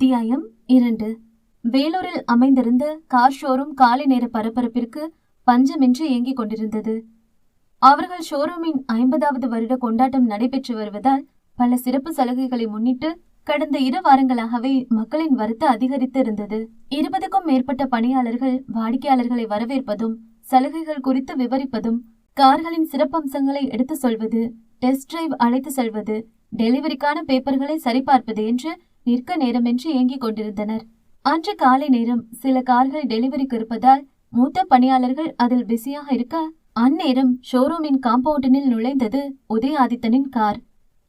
அத்தியாயம் இரண்டு. வேலூரில் அமைந்திருந்த கார் ஷோரூம் காலை நேர பரபரப்பிற்கு பஞ்சமின்றி இயங்கிக் கொண்டிருந்தது. அவர்கள் ஷோரூமின் ஐம்பதாவது வருட கொண்டாட்டம் நடைபெற்று வருவதால் பல சிறப்பு சலுகைகளை முன்னிட்டு கடந்த இரு வாரங்களாகவே மக்களின் வரத்து அதிகரித்து இருந்தது. இருபதுக்கும் மேற்பட்ட பணியாளர்கள் வாடிக்கையாளர்களை வரவேற்பதும் சலுகைகள் குறித்து விவரிப்பதும் கார்களின் சிறப்பம்சங்களை எடுத்து சொல்வது டெஸ்ட் டிரைவ் அழைத்து செல்வது டெலிவரிக்கான பேப்பர்களை சரிபார்ப்பது என்று நிற்க நேரமின்றி இயங்கிக் கொண்டிருந்தனர். அன்று காலை நேரம் சில கார்கள் டெலிவரிக்கு இருப்பதால் மூத்த பணியாளர்கள் அதில் பிஸியாக இருக்க அந்நேரம் ஷோரூமின் காம்பவுண்டினில் நுழைந்தது உதயாதித்தனின் கார்.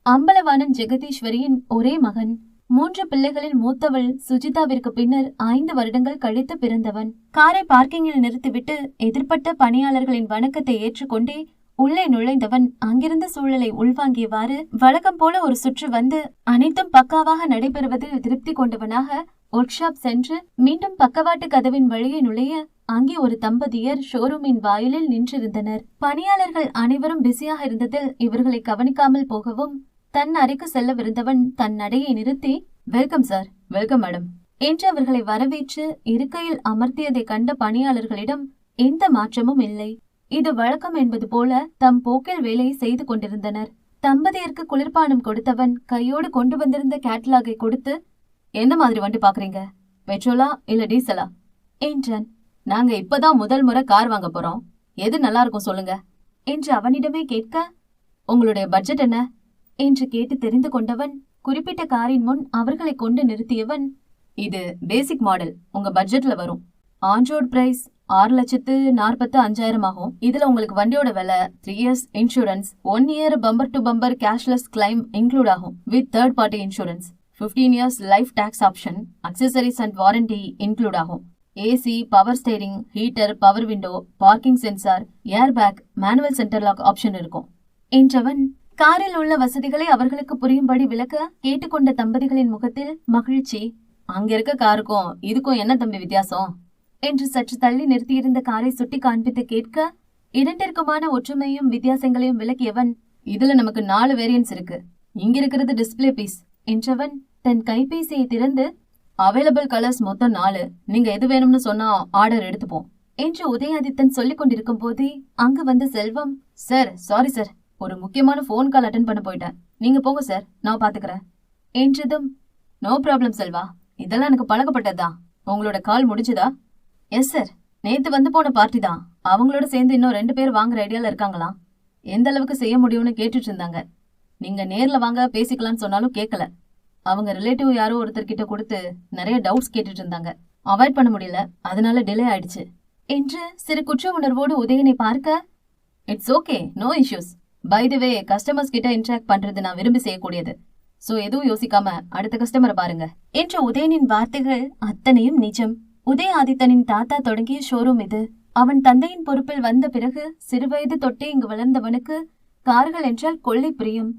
அம்பலவாணன் ஜெகதீஸ்வரியின் ஒரே மகன். மூன்று பிள்ளைகளில் மூத்தவள் சுஜிதாவிற்கு பின்னர் ஐந்து வருடங்கள் கழித்து பிறந்தவன். காரை பார்க்கிங்கில் நிறுத்திவிட்டு எதிர்ப்பட்ட பணியாளர்களின் வணக்கத்தை ஏற்றுக்கொண்டே உள்ளே நுழைந்தவன் அங்கிருந்த சூழலை உள்வாங்கியவாறு வழக்கம் போல ஒரு சுற்று வந்து அனைத்தும் பக்காவாக நடைபெறுவதில் திருப்தி கொண்டவனாக ஒர்க் ஷாப் சென்று மீண்டும் பக்கவாட்டு கதவின் வழியே நுழைய அங்கே ஒரு தம்பதியர் ஷோரூமின் வாயிலில் நின்றிருந்தனர். பணியாளர்கள் அனைவரும் பிஸியாக இருந்ததில் இவர்களை கவனிக்காமல் போகவும் தன் அறைக்கு செல்லவிருந்தவன் தன் நடையை நிறுத்தி வெல்கம் சார் வெல்கம் மேடம் என்று அவர்களை வரவேற்று இருக்கையில் அமர்த்தியதை கண்ட பணியாளர்களிடம் எந்த மாற்றமும் இல்லை. இது வழக்கம் என்பது போல தம் போக்கில் வேலையை செய்து கொண்டிருந்தனர். தம்பதியருக்கு குளிர்பானம் கொடுத்தவன் கையோடு கொண்டு வந்திருந்த கேட்லாகை கொடுத்து எந்த மாதிரி வண்டி பாக்குறீங்க பெட்ரோலா இல்ல டீசலா? என்றான். நாங்க இப்பதான் முதல் முறை கார் வாங்க போறோம். எது நல்லா இருக்கும் சொல்லுங்க. என்று அவனிடமே கேட்க உங்களுடைய பட்ஜெட் என்ன? என்று கேட்டு தெரிந்து கொண்டவன் குறிப்பிட்ட காரின் முன் அவர்களை கொண்டு நிறுத்தியவன் இது பேசிக் மாடல். உங்க பட்ஜெட்ல வரும். ஆன்ரோட் பிரைஸ் ஆறு லட்சத்து நாற்பத்து அஞ்சாயிரம் ஆகும். இதுல உங்களுக்கு வண்டியோட விலை three years insurance one year bumper to bumper cashless claim include ஆகும். With third party insurance 15 years life tax option accessories and warranty include ஆகும். AC power steering heater power window parking sensor air bag manual centre lock option இருக்கும். என்றவன் காரில் உள்ள வசதிகளை அவர்களுக்கு புரியும்படி விளக்க கேட்டுக்கொண்ட தம்பதிகளின் முகத்தில் மகிழ்ச்சி. அங்க இருக்க காருக்கும் இதுக்கும் என்ன தம்பி வித்தியாசம்? என்று சற்று தள்ளி நிறுத்தியிருந்த காரை சுட்டி காண்பித்து கேட்க இரண்டிற்குமான ஒற்றுமையும் வித்தியாசங்களையும் விளக்கியவன் இதுல நமக்கு நாலு வேரியன்ஸ் இருக்கு. இங்க இருக்கிறது டிஸ்பிளே பீஸ் என்றவன் தன் கைபேசியை திறந்து அவைலபிள் கலர்ஸ் மொத்தம் நாலு. நீங்க எது வேணும்னு சொன்னா ஆர்டர் எடுத்துப்போம் என்று உதயாதித்தன் சொல்லிக் கொண்டிருக்கும் போதே அங்கு வந்த செல்வம் சார் சாரி சார் ஒரு முக்கியமான ஃபோன் கால் அட்டன் பண்ண போயிட்டேன். நீங்க போங்க சார் நான் பாத்துக்கிறேன் என்றதும் நோ ப்ராப்ளம் செல்வா. இதெல்லாம் எனக்கு பழக்கப்பட்டதுதான். உங்களோட கால் முடிஞ்சுதா? எஸ் சார் நேத்து வந்து போன பார்ட்டி தான். அவங்களோட சேர்ந்து இன்னும் ரெண்டு பேர் வாங்குற ஐடியால இருக்காங்களாம் எந்த அளவுக்கு செய்ய முடியும்னு கேட்டுட்டு இருந்தாங்க. நீங்க நேர்ல வாங்க பேசிக்கலாம்னு சொன்னாலும் கேட்கல அவங்க ரிலேட்டிவ் யாரோ ஒருத்தர் கிட்ட கொடுத்து நிறைய டவுட்ஸ் கேட்டுட்டு இருந்தாங்க. அவாய்ட் பண்ண முடியல. அதனால டிலே ஆயிடுச்சு. என்று சிறு குற்ற உணர்வோடு உதயனை பார்க்க? It's okay no issues by the way customers கிட்ட இன்ட்ராக்ட் பண்றது நான் விரும்பி செய்யக்கூடியது. சோ எதுவும் யோசிக்காம அடுத்த கஸ்டமரை பாருங்க. என்ற உதயனின் வார்த்தைகள் அத்தனையும் நிஜம். உதயாதித்தனின் தாத்தா தொடங்கிய ஷோரூம் இது. அவன் தந்தையின் பொறுப்பில் வந்த பிறகு சிறுவயது தொட்டே இங்கு வளர்ந்தவனுக்கு கார்கள் என்றால் கொள்ளை பிரியம்.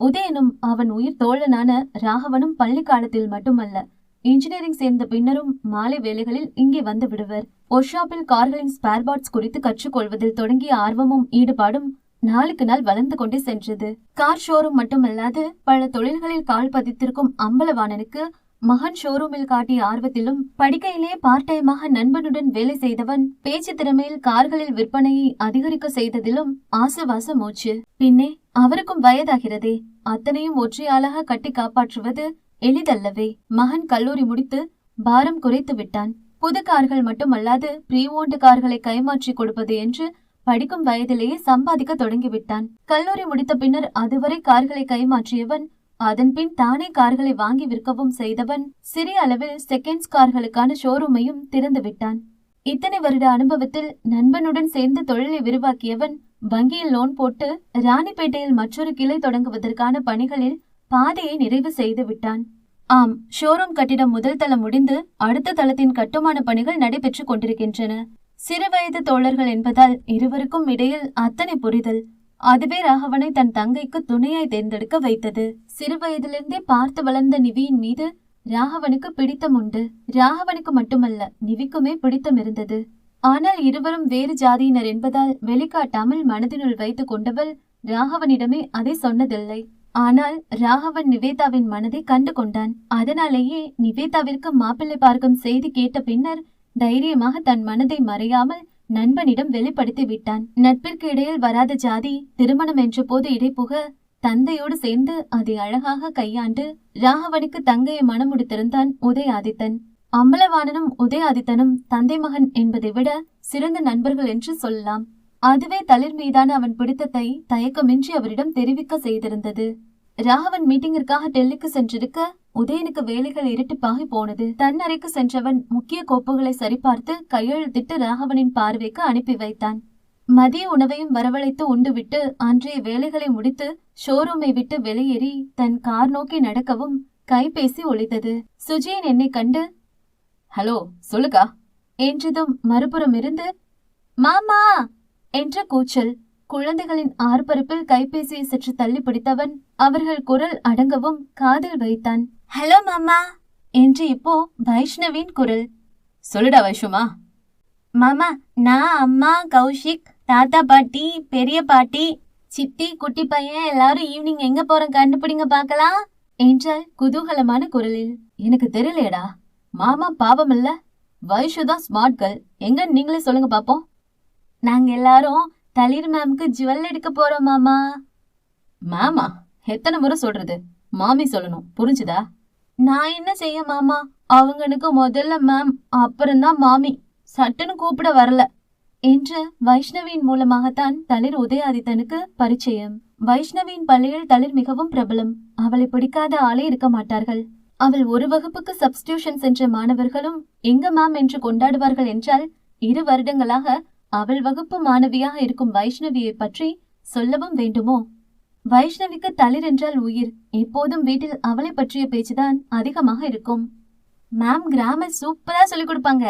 உதயனும் அவன் உயிர் தோழனான ராகவனும் பள்ளி காலத்தில் மட்டுமல்ல இன்ஜினியரிங் சேர்ந்த பின்னரும் மாலை வேலைகளில் இங்கே வந்து விடுவர். ஒர்க்ஷாப்பில் கார்களின் ஸ்பேர் பார்ட்ஸ் குறித்து கற்றுக்கொள்வதில் தொடங்கிய ஆர்வமும் ஈடுபாடும் நாளுக்கு நாள் வளர்ந்து கொண்டே சென்றது. கார் ஷோரூம் மட்டுமல்லாது பல தொழில்களில் கால் பதித்திருக்கும் அம்பலவாணனுக்கு மகன் ஷோரூமில் காட்டிய ஆர்வத்திலும் படிக்கையிலே பார்ட் டைமாக நண்பனுடன் வேலை செய்தவன் பேச்சு திறமையில் கார்களில் விற்பனையை அதிகரிக்க செய்ததிலும் ஆசவாச மூச்சு. பின்னே அவருக்கும் வயதாகிறதே. அத்தனையும் ஒற்றையாளாக கட்டி காப்பாற்றுவது எளிதல்லவே. மகன் கல்லூரி முடித்து பாரம் குறைத்து விட்டான். புது கார்கள் மட்டுமல்லாது ப்ரீ ஓண்டு கார்களை கைமாற்றி கொடுப்பது என்று படிக்கும் வயதிலேயே சம்பாதிக்க தொடங்கிவிட்டான். கல்லூரி முடித்த பின்னர் அதுவரை கார்களை கைமாற்றியவன் அதன்பின் தானே கார்களை வாங்கி விற்கவும் செய்தவன் சிறிய அளவில் செகண்ட்ஸ் கார்களுக்கான ஷோரூமையும் திறந்து விட்டான். இத்தனை வருட அனுபவத்தில் நண்பனுடன் சேர்ந்து தொழிலை விரிவாக்கியவன் வங்கியில் லோன் போட்டு ராணிப்பேட்டையில் மற்றொரு கிளை தொடங்குவதற்கான பணிகளில் பாதையை நிறைவு செய்து விட்டான். ஆம் ஷோரூம் கட்டிடம் முதல் தளம் முடிந்து அடுத்த தளத்தின் கட்டுமான பணிகள் நடைபெற்றுக் கொண்டிருக்கின்றன. சிறுவயது தோழர்கள் என்பதால் இருவருக்கும் இடையில் அத்தனை புரிதல். அதுவே ராகவனை தன் தங்கைக்கு துணையாய் தேர்ந்தெடுக்க வைத்தது. சிறுவயதிலிருந்தே பார்த்து வளர்ந்த நிவியின் மீது ராகவனுக்கு பிடித்தம் உண்டு. ராகவனுக்கு மட்டுமல்ல நிவிக்குமே பிடித்தம் இருந்தது. ஆனால் இருவரும் வேறு ஜாதியினர் என்பதால் வெளிக்காட்டாமல் மனதினுள் வைத்துக் கொண்டவள் ராகவனிடமே அதை சொன்னதில்லை. ஆனால் ராகவன் நிவேதாவின் மனதை கண்டு கொண்டான். அதனாலேயே நிவேதாவிற்கு மாப்பிள்ளை பார்க்கும் செய்தி கேட்ட பின்னர் தைரியமாக தன் மனதை மறையாமல் நண்பனிடம் வெளிப்படுத்தி விட்டான். நட்பிற்கு இடையில் வராத ஜாதி திருமணம் என்ற போது இடைப்புக தந்தையோடு சேர்ந்து அதை அழகாக கையாண்டு ராகவனுக்கு தங்கையை மணமுடித்திருந்தான் உதயாதித்தன். அம்பலவாணனும் உதயாதித்தனும் தந்தை மகன் என்பதை விட சிறந்த நண்பர்கள் என்று சொல்லலாம். அதுவே தளிர் மீதான அவன் பிடித்தத்தை தயக்கமின்றி அவரிடம் தெரிவிக்க செய்திருந்தது. ராகவன் மீட்டிங்கிற்காக டெல்லிக்கு சென்றிருக்க உதயனுக்கு வேலைகள் இரட்டிப்பாகி போனது. தன் அறைக்கு சென்றவன் முக்கிய கோப்புகளை சரிபார்த்து கையெழுத்திட்டு ராகவனின் பார்வைக்கு அனுப்பி வைத்தான். மதிய உணவையும் வரவழைத்து உண்டுவிட்டு அன்றைய வேலைகளை முடித்து ஷோரூமை விட்டு வெளியேறி தன் கார் நோக்கி நடக்கவும் கைபேசி ஒழித்தது சுஜியின் என்னை கண்டு ஹலோ சொல்லுக்கா? என்றதும் மறுபுறம் இருந்து மாமா! என்ற கூச்சல். குழந்தைகளின் ஆர்ப்பரிப்பில் கைபேசியை சற்று தள்ளி பிடித்தவன் அவர்கள் குரல் அடங்கவும் காதில் வைத்தான். ஹலோ மாமா. என்று இப்போ வைஷ்ணவின் குரல். சொல்லுடா வைஷ்ணுமா மாமா நான் அம்மா கௌஷிக் தாத்தா பாட்டி பெரிய பாட்டி சித்தி குட்டி பையன் எல்லாரும் ஈவினிங் எங்க போறோம் கண்டுபிடிங்க பார்க்கலாம் என்றால் குதூகலமான குரலில். எனக்கு தெரியலையடா. மாமா பாவம் இல்ல. வைஷு தான் ஸ்மார்ட் கேர்ள் எங்க நீங்களே சொல்லுங்க பாப்போம் நாங்க எல்லாரும் தளிர் மேம்க்கு ஜுவல் எடுக்க போறோம் மாமா. மாமா எத்தனை முறை சொல்றது? மாமி சொல்லணும். புரிஞ்சுதா? நான் என்ன செய்ய மாமா? அவங்களுக்கு முதல்ல மேம் அப்புறம்தான் மாமி. சட்டுன்னு கூப்பிட வரல. என்று வைஷ்ணவியின் மூலமாகத்தான் தளிர் உதயாதித்தனுக்கு பரிச்சயம். வைஷ்ணவியின் பள்ளியில் தளிர் மிகவும் பிரபலம். அவளை பிடிக்காத ஆளே இருக்க மாட்டார்கள். அவள் ஒரு வகுப்புக்கு சப்ஸ்டியூஷன் சென்ற மாணவர்களும் எங்க மேம் என்று கொண்டாடுவார்கள் என்றால் இரு வருடங்களாக அவள் வகுப்பு மாணவியாக இருக்கும் வைஷ்ணவியை பற்றி சொல்லவும் வேண்டுமோ? வைஷ்ணவிக்கு தளிர் என்றால் உயிர். எப்போதும் வீட்டில் அவளை பற்றிய பேச்சுதான் அதிகமாக இருக்கும். மேம் கிராமர் சூப்பரா சொல்லிக் கொடுப்பாங்க.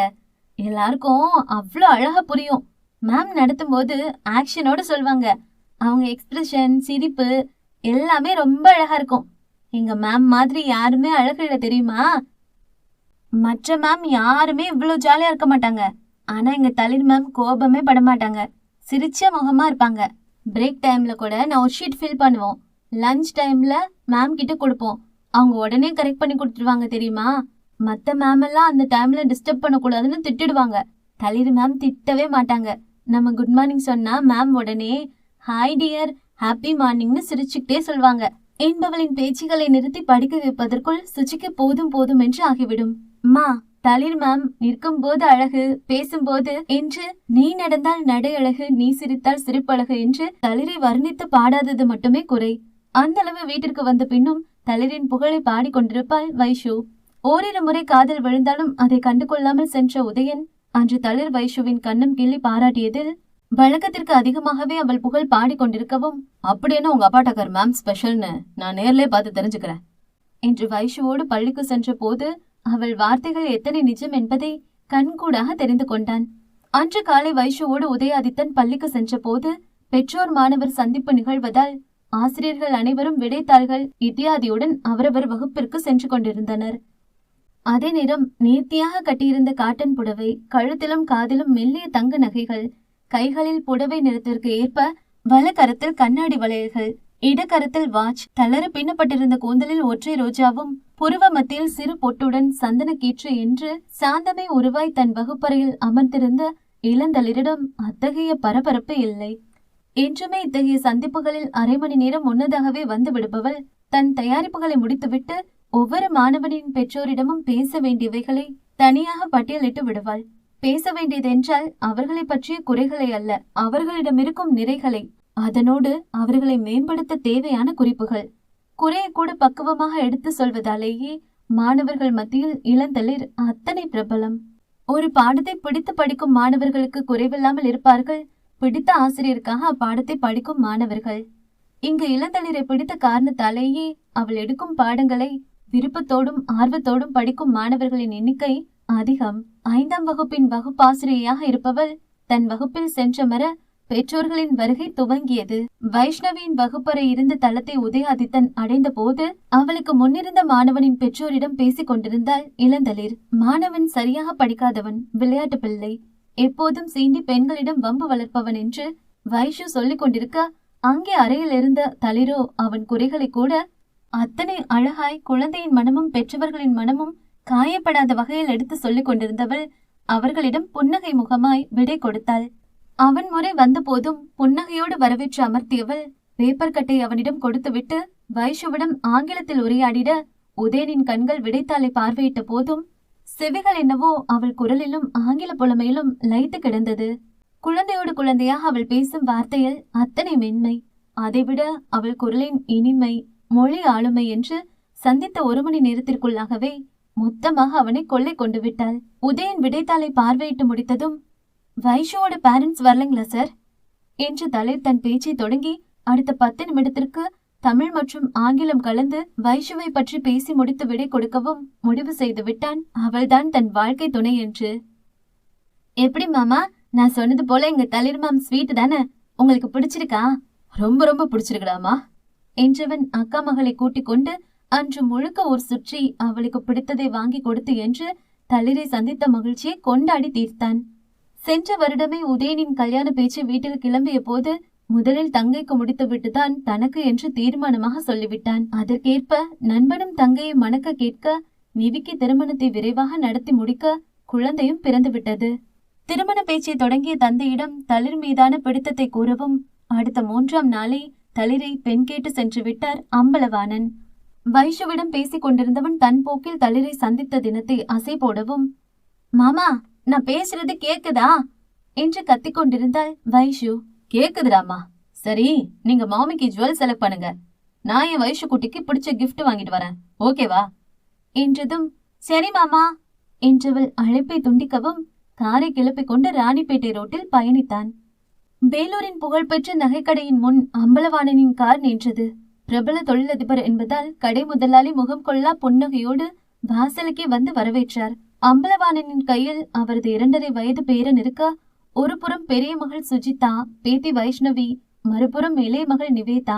எல்லாருக்கும் அவ்வளோ அழகா புரியும். மேம் நடத்தும் போது ஆக்ஷனோட சொல்வாங்க. அவங்க எக்ஸ்பிரஷன் சிரிப்பு எல்லாமே ரொம்ப அழகா இருக்கும். எங்க மேம் மாதிரி யாருமே அழகு தெரியுமா? மற்ற மேம் யாருமே இவ்வளோ ஜாலியா இருக்க மாட்டாங்க. ஆனா எங்க தளிர் மேம் கோபமே பட மாட்டாங்க. சிரிச்ச முகமா இருப்பாங்க. பிரேக் டைமில் கூட நான் ஒரு ஷீட் ஃபில் பண்ணுவோம். லஞ்ச் டைமில் மேம் கிட்ட கொடுப்போம். அவங்க உடனே கரெக்ட் பண்ணி கொடுத்துருவாங்க தெரியுமா? மற்ற மேம் எல்லாம் அந்த டைமில் டிஸ்டர்ப் பண்ணக்கூடாதுன்னு திட்டிடுவாங்க. தளிர் மேம் திட்டவே மாட்டாங்க. நம்ம குட் மார்னிங் சொன்னால் மேம் உடனே ஹாய் டியர் ஹாப்பி மார்னிங்னு சிரிச்சுக்கிட்டே சொல்வாங்க. என்பவளின் பேச்சுகளை நிறுத்தி படிக்க வைப்பதற்குள் சுச்சிக்கு போதும் போதும் என்று ஆகிவிடும். மா தளிர் மேம் நிற்கும் போது அழகு பேசும்போது என்று நீ நடந்தால் நடை அழகு நீ சிரித்தால் சிரிப்பழகு என்று தளிரை வர்ணித்து பாடாதது மட்டுமே குறை. அந்த அளவு வீட்டிற்கு வந்த பின்னும் தளிரின் புகழை பாடிக்கொண்டிருப்பாள் வைஷு. ஓரிரு முறை காதல் விழுந்தாலும் அதை கண்டு கொள்ளாமல் சென்ற உதயன் அன்று தளிர் வைஷுவின் கண்ணம் கிள்ளி பாராட்டியதில் வழக்கத்திற்கு அதிகமாகவே அவள் புகழ் பாடிக்கொண்டிருக்கவும் அப்படின்னு உங்க அப்பாட்டக்கர் மேம் ஸ்பெஷல்னு? நான் நேர்லே பார்த்து தெரிஞ்சுக்கிறேன். என்று வைஷுவோடு பள்ளிக்கு சென்ற போது அவள் வார்த்தைகள் எத்தனை நிஜம் என்பதை கண்கூடாக தெரிந்து கொண்டான். அன்று காலை வைஷுவோடு உதயாதித்தன் பள்ளிக்கு சென்றபோது பெற்றோர் மாணவர் சந்திப்பு நிகழ்வதால் ஆசிரியர்கள் அனைவரும் விடைத்தாள்கள் இத்தியாதியுடன் அவரவர் வகுப்பிற்கு சென்று கொண்டிருந்தனர். அதே நேரம் நேர்த்தியாக கட்டியிருந்த காட்டன் புடவை கழுத்திலும் காதிலும் மெல்லிய தங்க நகைகள் கைகளில் புடவை நிறத்திற்கு ஏற்ப வலக்கரத்தில் கண்ணாடி வளையல்கள் இடக்கரத்தில் வாட்ச் தளர பின்னப்பட்டிருந்த கூந்தலில் ஒற்றை ரோஜாவும் புருவ மத்தியில் சிறு பொட்டுடன் சந்தன கீற்று என்று சாந்தமே உருவாய் தன் வகுப்பறையில் அமர்ந்திருந்த இளந்தளிரிடம் அத்தகைய பரபரப்பு இல்லை. என்றுமே இத்தகைய சந்திப்புகளில் அரை மணி நேரம் முன்னதாகவே வந்து விடுபவள் தன் தயாரிப்புகளை முடித்துவிட்டு ஒவ்வொரு மாணவனின் பெற்றோரிடமும் பேச வேண்டியவைகளை தனியாக பட்டியலிட்டு விடுவாள். பேச வேண்டியதென்றால் அவர்களை பற்றிய குறைகளை அல்ல அவர்களிடமிருக்கும் நிறைகளை அதனோடு அவர்களை மேம்படுத்த தேவையான குறிப்புகள். குறையை கூட பக்குவமாக எடுத்து சொல்வதாலேயே மாணவர்கள் மத்தியில் இளந்தளிர் அத்தனை பிரபலம். ஒரு பாடத்தை பிடித்து படிக்கும் மாணவர்களுக்கு குறைவில்லாமல் இருப்பார்கள். பிடித்த ஆசிரியருக்காக அப்பாடத்தை படிக்கும் மாணவர்கள். இங்கு இளந்தளிரை பிடித்த காரணத்தாலேயே அவள் எடுக்கும் பாடங்களை விருப்பத்தோடும் ஆர்வத்தோடும் படிக்கும் மாணவர்களின் எண்ணிக்கை அதிகம். ஐந்தாம் வகுப்பின் வகுப்பாசிரியையாக இருப்பவள் தன் வகுப்பில் சென்ற மர பெற்றோர்களின் வருகை துவங்கியது. வைஷ்ணவியின் வகுப்பறை இருந்த தளத்தை உதயாதித்தன் அடைந்த போது அவளுக்கு முன்னிருந்த மாணவனின் பெற்றோரிடம் பேசிக் கொண்டிருந்தாள் இளந்தளிர். மாணவன் சரியாக படிக்காதவன் விளையாட்டு பிள்ளை. எப்போதும் சீண்டி பெண்களிடம் வம்பு வளர்ப்பவன் என்று வைஷு சொல்லிக் கொண்டிருக்க அங்கே அறையில் இருந்த தளிரோ அவன் குறைகளை கூட அத்தனை அழகாய் குழந்தையின் மனமும் பெற்றவர்களின் மனமும் காயப்படாத வகையில் எடுத்து சொல்லிக் கொண்டிருந்தவள் அவர்களிடம் புன்னகை முகமாய் விடை கொடுத்தாள். அவன் முறை வந்தபோதும் புன்னகையோடு வரவேற்று அமர்த்தியவள் பேப்பர் கட்டை அவனிடம் கொடுத்துவிட்டு வைஷுவிடம் ஆங்கிலத்தில் உரையாடிட உதயனின் கண்கள் விடைத்தாளை பார்வையிட்ட போதும் செவிகள் என்னவோ அவள் குரலிலும் ஆங்கில புலமையிலும் லைத்து கிடந்தது. குழந்தையோடு குழந்தையாக அவள் பேசும் வார்த்தையில் அத்தனை மென்மை. அதைவிட அவள் குரலின் இனிமை மொழி ஆளுமை என்று சந்தித்த ஒரு மணி நேரத்திற்குள்ளாகவே மொத்தமாக அவனை கொள்ளை கொண்டு விட்டாள். உதயன் விடைத்தாளை பார்வையிட்டு முடித்ததும் வைஷுவோட பேரண்ட்ஸ் வரலைங்களா சார் என்று தலிர் தன் பேச்சை தொடங்கி அடுத்த பத்து நிமிடத்திற்கு தமிழ் மற்றும் ஆங்கிலம் கலந்து வைஷுவை பற்றி பேசி முடித்து விடை கொடுக்கவும் முடிவு செய்து விட்டான். அவள்தான் தன் வாழ்க்கை துணை என்று. எப்படி மாமா? நான் சொன்னது போல எங்க தளிர் மாம் ஸ்வீட் தானே? உங்களுக்கு பிடிச்சிருக்கா? ரொம்ப ரொம்ப பிடிச்சிருக்கலாமா? என்றவன் அக்கா மகளை கூட்டிக் கொண்டு அன்று முழுக்க ஒரு சுற்றி அவளுக்கு பிடித்ததை வாங்கி கொடுத்து என்று தளிரை சந்தித்த மகிழ்ச்சியை கொண்டாடி தீர்த்தான். சென்ற வருடமே உதயனின் கல்யாண பேச்சு வீட்டில் கிளம்பிய போது முதலில் தங்கைக்கு முடித்துவிட்டுதான் தனக்கு என்று தீர்மானமாக சொல்லிவிட்டான். அதற்கேற்ப நண்பனும் தங்கையை மணக்க கேட்க நிவிக்கு திருமணத்தை விரைவாக நடத்தி முடிக்க குழந்தையும் பிறந்துவிட்டது. திருமண பேச்சை தொடங்கிய தந்தையிடம் தளிர் மீதான பிடித்தத்தை கூறவும் அடுத்த மூன்றாம் நாளே தளிரை பெண் கேட்டு சென்று விட்டார் அம்பலவாணன். வைஷுவிடம் பேசிக் கொண்டிருந்தவன் தன் போக்கில் தளிரை சந்தித்த தினத்தை அசை போடவும் மாமா நான் பேசுறது கேக்குதா? என்று கத்திக் கொண்டிருந்தாள் வைஷு. கேக்குதுடாமா சரி நீங்க மாமிக்கு ஜுவல் செலக்ட் பண்ணுங்க. நான் என் வைஷு குட்டிக்கு பிடிச்ச கிஃப்ட் வாங்கிட்டு வரேன். ஓகேவா என்றதும் சரி மாமா என்றவள் அழைப்பை துண்டிக்கவும் காரை கிளப்பிக் கொண்டு ராணிப்பேட்டை ரோட்டில் பயணித்தான். வேலூரின் புகழ்பெற்ற நகைக்கடையின் முன் அம்பலவாணனின் கார் நின்றது. பிரபல தொழிலதிபர் என்பதால் கடை முதலாளி முகம் கொள்ளா புன்னகையோடு வாசலுக்கே வந்து வரவேற்றார். அம்பலவாணனின் கையில் அவரது இரண்டரை வயது பேரன் இருக்க ஒரு புறம் பெரிய மகள் சுஜிதா பேத்தி வைஷ்ணவி மறுபுறம் இளைய மகள் நிவேதா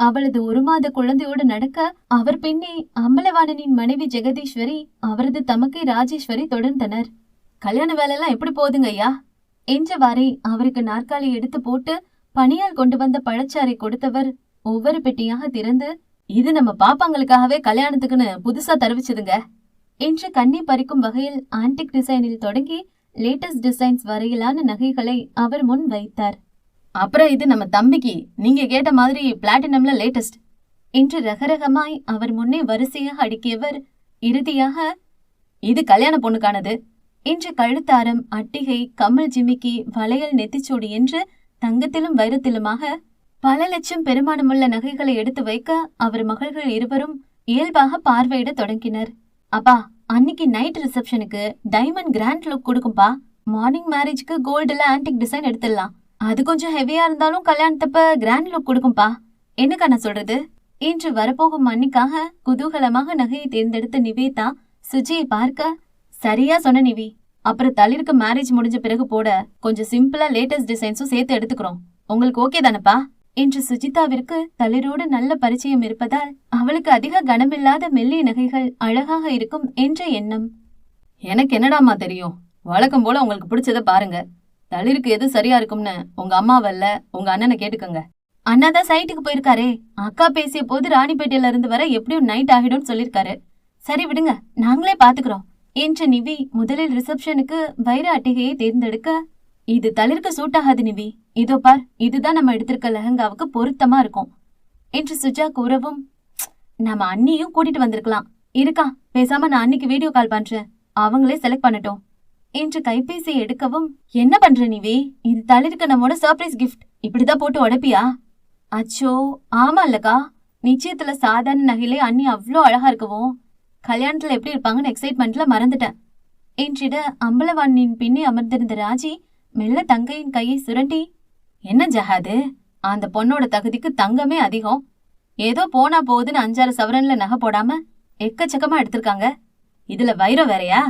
அவளது ஒரு மாத குழந்தையோடு நடக்க அவர் பின்னே அம்பலவாணனின் மனைவி ஜெகதீஸ்வரி அவரது தமக்கை ராஜேஸ்வரி தொடர்ந்தனர். கல்யாண வேலையெல்லாம் எப்படி போகுதுங்க ஐயா? என்றவாறே அவருக்கு நாற்காலி எடுத்து போட்டு பணியால் கொண்டு வந்த பழச்சாறை கொடுத்தவர் ஒவ்வொரு பெட்டியாக திறந்து இது நம்ம பாப்பாங்களுக்காகவே கல்யாணத்துக்குன்னு புதுசா தருவிச்சதுங்க. என்று கண்ணி பறிக்கும் வகையில் ஆன்டிக் டிசைனில் தொடங்கி லேட்டஸ்ட் டிசைன்ஸ் வரையிலான நகைகளை அவர் முன் வைத்தார். அப்புறம் இது நம்ம தம்பிக்கு நீங்க கேட்ட மாதிரி பிளாட்டினம்ல லேட்டஸ்ட் என்று ரகரகமாய் அவர் முன்னே வரிசையாக அடுக்கியவர் இறுதியாக இது கல்யாண பொண்ணுக்கானது. என்று கழுத்தாரம் அட்டிகை கம்மல் ஜிமிக்கி வளையல் நெத்திச்சூடி என்று தங்கத்திலும் வைரத்திலுமாக பல லட்சம் பெருமானமுள்ள நகைகளை எடுத்து வைக்க அவர் மகள்கள் இருவரும் இயல்பாக பார்வையிட தொடங்கினர். அப்பா அன்னைக்கு நைட் ரிசப்ஷனுக்கு டைமண்ட் கிராண்ட் லுக் கொடுக்கும்பா. மார்னிங் மேரேஜ்க்கு கோல்டுல ஆன்டிக் டிசைன் எடுத்துடலாம். அது கொஞ்சம் ஹெவியா இருந்தாலும் கல்யாணத்தப்ப கிராண்ட் லுக் கொடுக்கும்பா. என்னக்கா நான் சொல்றது? இன்று வரப்போகும் அன்னிக்காக குதூகலமாக நகையை தேர்ந்தெடுத்த நிவேதா சுஜியை பார்க்க சரியா சொன்ன நிவி. அப்புறம் தளிருக்கு மேரேஜ் முடிஞ்ச பிறகு போட கொஞ்சம் சிம்பிளா லேட்டஸ்ட் டிசைன்ஸும் சேர்த்து எடுத்துக்கிறோம். உங்களுக்கு ஓகே தானப்பா? என்று சுஜிதாவிற்கு தளிரோடு நல்ல பரிச்சயம் இருப்பதால் அவளுக்கு அதிக கனமில்லாத மெல்லிய நகைகள் அழகாக இருக்கும் என்ற எண்ணம். எனக்கு என்னடாமா தெரியும்? வழக்கம் போல உங்களுக்கு பிடிச்சத பாருங்க. தளிருக்கு எது சரியா இருக்கும்னு உங்க அம்மாவல்ல உங்க அண்ணனை கேட்டுக்கோங்க. அண்ணா தான் சைட்டுக்கு போயிருக்காரே. அக்கா பேசிய போது ராணிப்பேட்டையில இருந்து வர எப்படியும் நைட் ஆகிடும்னு சொல்லிருக்காரு சரி விடுங்க நாங்களே பாத்துக்கிறோம் என்ற நிவி முதலில் ரிசப்ஷனுக்கு வைர அட்டிகையை தேர்ந்தெடுக்க இது தளிர்க்க சூட் ஆகாது நிவி. இதோ பார் இதுதான் நம்ம எடுத்திருக்க லெஹங்காவுக்கு பொருத்தமா இருக்கும் என்று சுஜா கூறவும் நம்ம அண்ணியும் கூட்டிட்டு வந்திருக்கலாம். இருக்கா? பேசாம நான் அன்னிக்கு வீடியோ கால் பண்றேன். அவங்களே செலக்ட் பண்ணட்டும். என்று கைபேசி எடுக்கவும் என்ன பண்ற நிவி இது தளிருக்கு நம்மோட சர்ப்ரைஸ் கிஃப்ட் இப்படிதான் போட்டு உடப்பியா? அச்சோ ஆமா இல்லக்கா நிச்சயத்துல சாதாரண நகையிலே அண்ணி அவ்வளோ அழகா இருக்கவும். கல்யாணத்துல எப்படி இருப்பாங்கன்னு எக்ஸைட்மெண்ட்ல மறந்துட்டேன். என்றிட அம்பலவாணியின் பின்னே அமர்ந்திருந்த ராஜி மெல்ல தங்கையின் கையை சுரண்டி என்ன ஜஹாது? அந்த பொண்ணோட தகுதிக்கு தங்கமே அதிகம். ஏதோ போனா போகுதுன்னு அஞ்சாறு சவரன்ல நகை போடாம எக்கச்சக்கமா எடுத்திருக்காங்க. இதுல வைரம் வேறையா?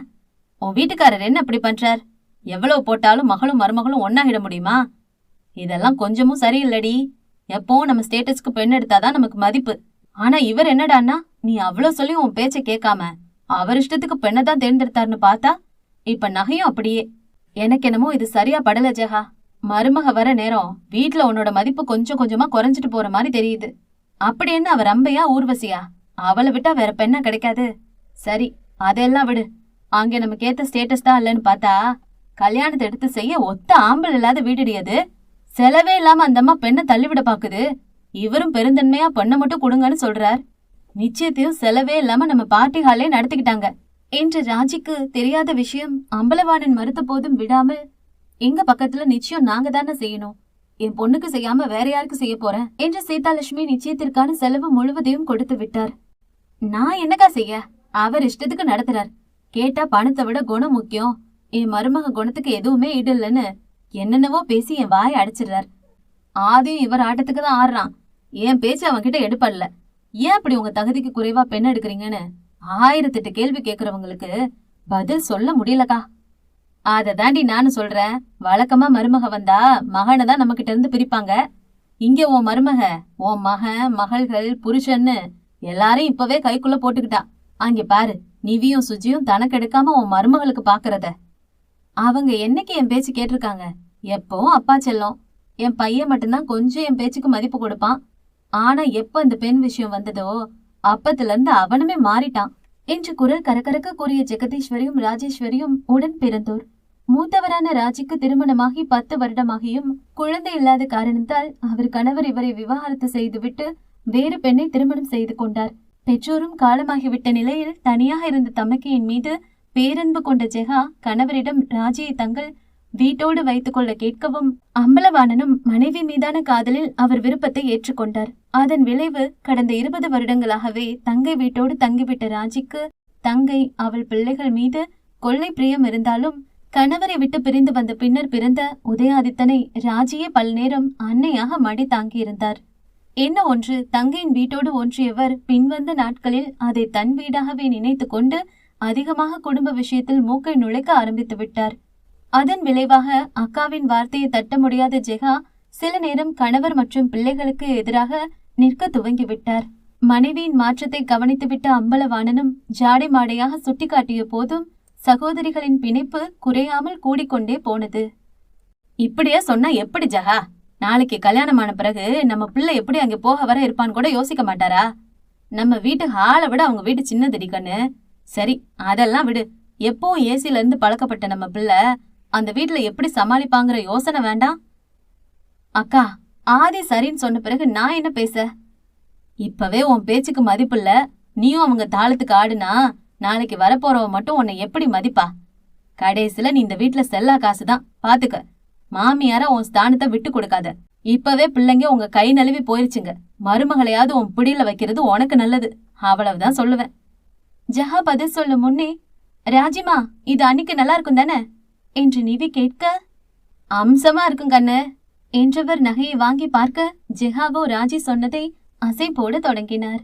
உன் வீட்டுக்காரர் என்ன இப்படி பண்றார்? எவ்வளவு போட்டாலும் மகளும் மருமகளும் ஒன்னாகிட முடியுமா? இதெல்லாம் கொஞ்சமும் சரியில்லடி. எப்பவும் நம்ம ஸ்டேட்டஸ்க்கு பெண் எடுத்தாதான் நமக்கு மதிப்பு. ஆனா இவர் என்னடான்னா நீ அவ்வளவு சொல்லி உன் பேச்ச கேட்காம அவர் இஷ்டத்துக்கு பெண்ணை தான் தேர்ந்தெடுத்தாருன்னு பார்த்தா இப்ப நகையும் அப்படியே. எனக்கு என்னமோ இது சரியா படல ஜெகா. மருமக வர நேரம் வீட்ல உன்னோட மதிப்பு கொஞ்சம் கொஞ்சமா குறைஞ்சிட்டு போற மாதிரி தெரியுது. அப்படி என்ன அவ ரம்பையா ஊர்வசியா? அவளை விட்டா வேற பெண்ணா கிடைக்காது. சரி அதெல்லாம் விடு. அங்கே நமக்கு ஏத்த ஸ்டேட்டஸ் தான் இல்லைன்னு பார்த்தா கல்யாணத்தை எடுத்து செய்ய ஒத்த ஆம்பல் இல்லாத வீடுடி செலவே இல்லாம அந்த அம்மா பெண்ணை தள்ளிவிட பாக்குது. இவரும் பெருந்தன்மையா பொண்ணை மட்டும் கொடுங்கன்னு சொல்றார். நிச்சயத்தையும் செலவே இல்லாம நம்ம பார்ட்டி ஹாலே நடத்திக்கிட்டாங்க. என்று ராஜிக்கு தெரியாத விஷயம் அம்பலவாணன் மறுத்த போதும் விடாமல் எங்க பக்கத்துல நிச்சயம் நாங்க தானே செய்யணும். என் பொண்ணுக்கு செய்யாம வேற யாருக்கு செய்ய போறேன்? என்று சீதாலட்சுமி நிச்சயத்திற்கான செலவு முழுவதையும் கொடுத்து விட்டார். நான் என்னக்கா செய்ய? அவர் இஷ்டத்துக்கு நடத்துறார். கேட்டா பணத்தை விட குணம் முக்கியம். என் மருமக குணத்துக்கு எதுவுமே ஈடு இல்லைன்னு என்னென்னவோ பேசி என் வாயை அடைச்சிடுறார். ஆதியும் இவர் ஆட்டத்துக்கு தான் ஆடுறான். என் பேச்சு அவன்கிட்ட எடுப்படல ஏன் அப்படி உங்க தகுதிக்கு குறைவா பெண் எடுக்கிறீங்கன்னு? ஆயிரத்தெட்டு கேள்வி கேட்கறவங்களுக்கு பதில் சொல்ல முடியலக்கா. அதை தாண்டி நானும் சொல்றேன். வழக்கமா மருமக வந்தா மகனை தான் நம்ம கிட்ட இருந்து பிரிப்பாங்க. இங்க உன் மருமக உன் மகன் மகள்கள் புருஷன்னு எல்லாரையும் இப்பவே கைக்குள்ள போட்டுக்கிட்டா. அங்க பாரு நிவியும் சுஜியும் தனக்கு எடுக்காம உன் மருமகளுக்கு பாக்குறத. அவங்க என்னைக்கு என் பேச்சு கேட்டிருக்காங்க? எப்பவும் அப்பா செல்லம். என் பையன் மட்டும்தான் கொஞ்சம் என் பேச்சுக்கு மதிப்பு கொடுப்பான். ஆனா எப்ப இந்த பெண் விஷயம் வந்ததோ அப்பத்துல இருந்து அவனுமே மாறிட்டான். என்று குரல் கரகரக்க கூறிய ஜெகதீஸ்வரியும் ராஜேஸ்வரியும் உடன் பிறந்தோர். மூத்தவரான ராஜிக்கு திருமணமாகி பத்து வருடமாகியும் குழந்தை இல்லாத காரணத்தால் அவர் கணவர் இவரை விவாகரத்து செய்துவிட்டு வேறு பெண்ணை திருமணம் செய்து கொண்டார். பெற்றோரும் காலமாகிவிட்ட நிலையில் தனியாக இருந்த தமக்கையின் மீது பேரன்பு கொண்ட ஜெகா கணவரிடம் ராஜியை தங்கள் வீட்டோடு வைத்துக் கொள்ள கேட்கவும் அம்பலவாணனும் மனைவி மீதான காதலில் அவர் விருப்பத்தை ஏற்றுக்கொண்டார். அதன் விளைவு கடந்த இருபது வருடங்களாகவே தங்கை வீட்டோடு தங்கிவிட்ட ராஜிக்கு தங்கை அவள் பிள்ளைகள் மீது கொள்ளை பிரியம் இருந்தாலும் கணவரை விட்டு பிரிந்து வந்த பின்னர் பிறந்த உதயாதித்தனை ராஜியே பல்நேரம் அன்னையாக மடி தாங்கியிருந்தார். என்ன ஒன்று? தங்கையின் வீட்டோடு ஒன்றியவர் பின்வந்த நாட்களில் அதை தன் வீடாகவே நினைத்து கொண்டு அதிகமாக குடும்ப விஷயத்தில் மூக்கை நுழைக்க ஆரம்பித்து விட்டார். அதன் விளைவாக அக்காவின் வார்த்தையை தட்ட முடியாத ஜெகா சில நேரம் கணவர் மற்றும் பிள்ளைகளுக்கு எதிராக நிற்க துவங்கிவிட்டார். மனைவியின் மாற்றத்தை கவனித்துவிட்ட அம்பலவாணனும் ஜாடை மாடையாக சுட்டிக்காட்டிய போதும் சகோதரிகளின் பிணைப்பு குறையாமல் கூடிக்கொண்டே போனது. இப்படியே சொன்னா எப்படி ஜஹா? நாளைக்கு கல்யாணம் ஆன பிறகு நம்ம பிள்ளை எப்படி அங்க போக வர இருப்பான்னு கூட யோசிக்க மாட்டாரா? நம்ம வீட்டு ஹாலை விட அவங்க வீட்டு சின்னதடி கண்ணு. சரி அதெல்லாம் விடு. எப்பவும் ஏசில இருந்து பழக்கப்பட்ட நம்ம பிள்ளை அந்த வீட்டுல எப்படி சமாளிப்பாங்கிற யோசனை வேண்டாம். அக்கா ஆதி சரின்னு சொன்ன பிறகு நான் என்ன பேச? இப்பவே உன் பேச்சுக்கு மதிப்பில்ல நீயும் அவங்க தாளத்துக்கு ஆடுனா நாளைக்கு வரப்போறவ மட்டும் உன்னை எப்படி மதிப்பா? கடைசில நீ இந்த வீட்ல செல்லா காசுதான். பாத்துக்க. மாமியார உன் ஸ்தானத்தை விட்டு கொடுக்காத. இப்பவே பிள்ளைங்க உங்க கை நழுவி போயிருச்சுங்க. மருமகளையாவது உன் பிடியில வைக்கிறது உனக்கு நல்லது. அவ்வளவுதான் சொல்லுவேன். ஜஹா பதில் சொல்லும் முன்னே ராஜிமா இது அன்னைக்கு நல்லா இருக்கும் தானே? என்று நிவி கேட்க அம்சமா இருக்கும் கண்ணு. என்றவர் நகையை வாங்கி பார்க்க ஜெஹாவோ ராஜி சொன்னதை அசை போட தொடங்கினார்.